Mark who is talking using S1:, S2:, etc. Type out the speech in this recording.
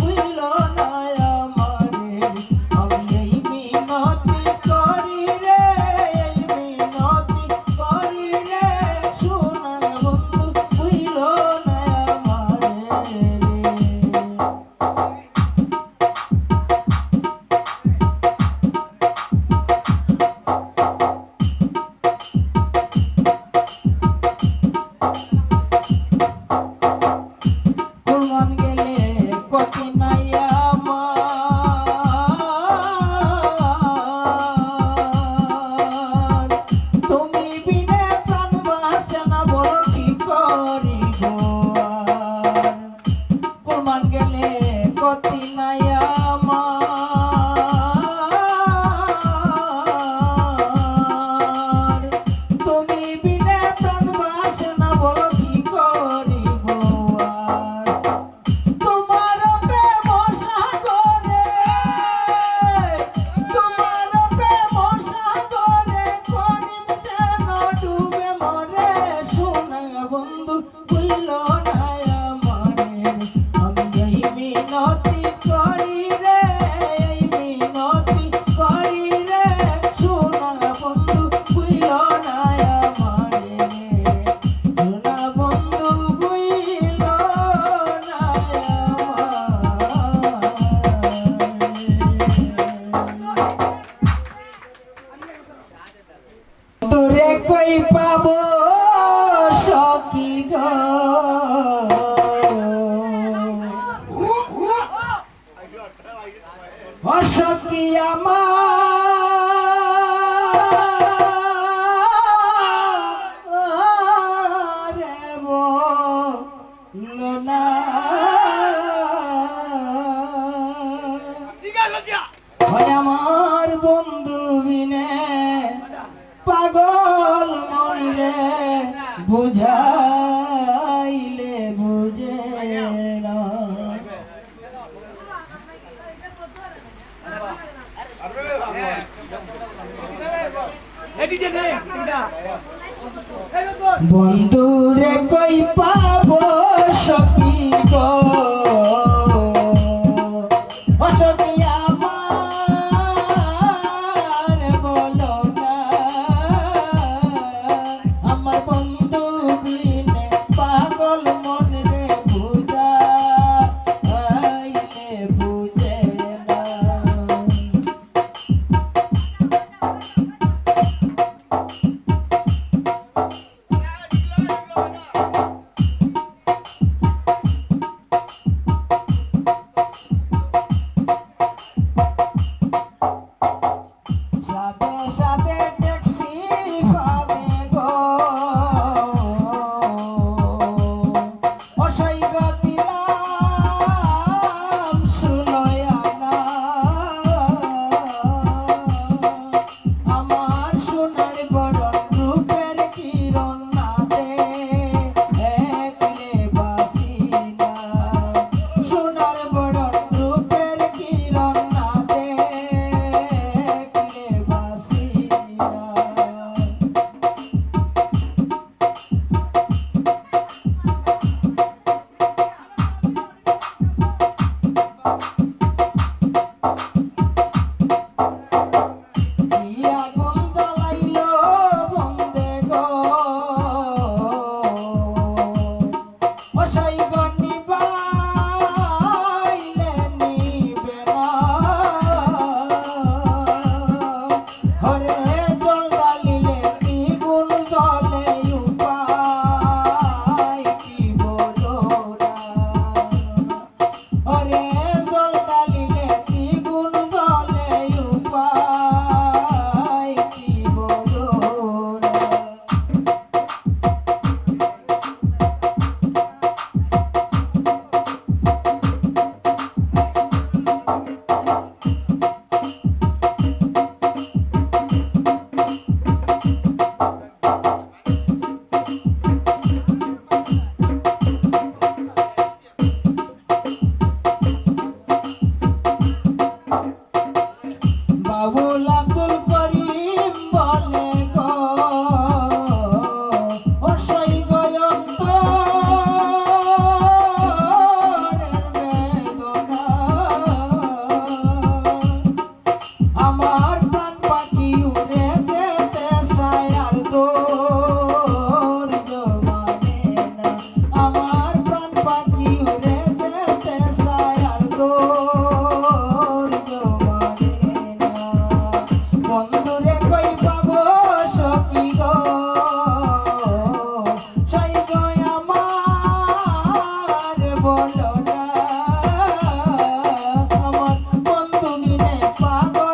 S1: হইল না। তোরে কই পাব সখী গ। অসখী আমার। বুঝাইলে বুঝে বন্ধুরে কই পা Papa.